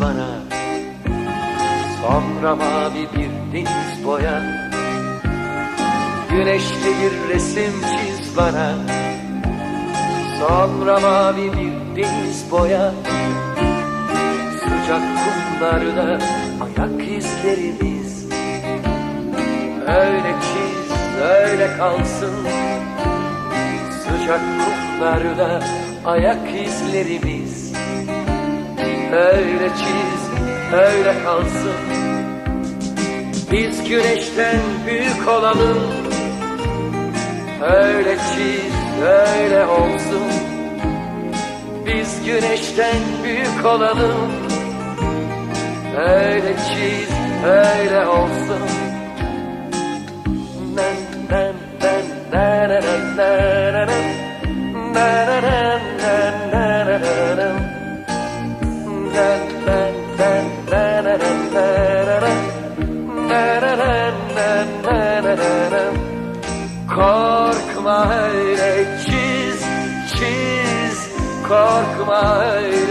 bana. Sonra mavi bir deniz boya. Güneşli bir resim çiz bana. Sonra mavi bir deniz boya. Sıcak kumlarda ayak izlerimiz. Öyle çiz, öyle kalsın Sıcak kumlarda ayak izlerimiz. Öyle çiz, öyle kalsın. Biz güneşten büyük olalım. Öyle çiz, öyle olsun. Biz güneşten büyük olalım. Öyle çiz, öyle olsun Korkma öyle çiz, çiz. Korkma öyle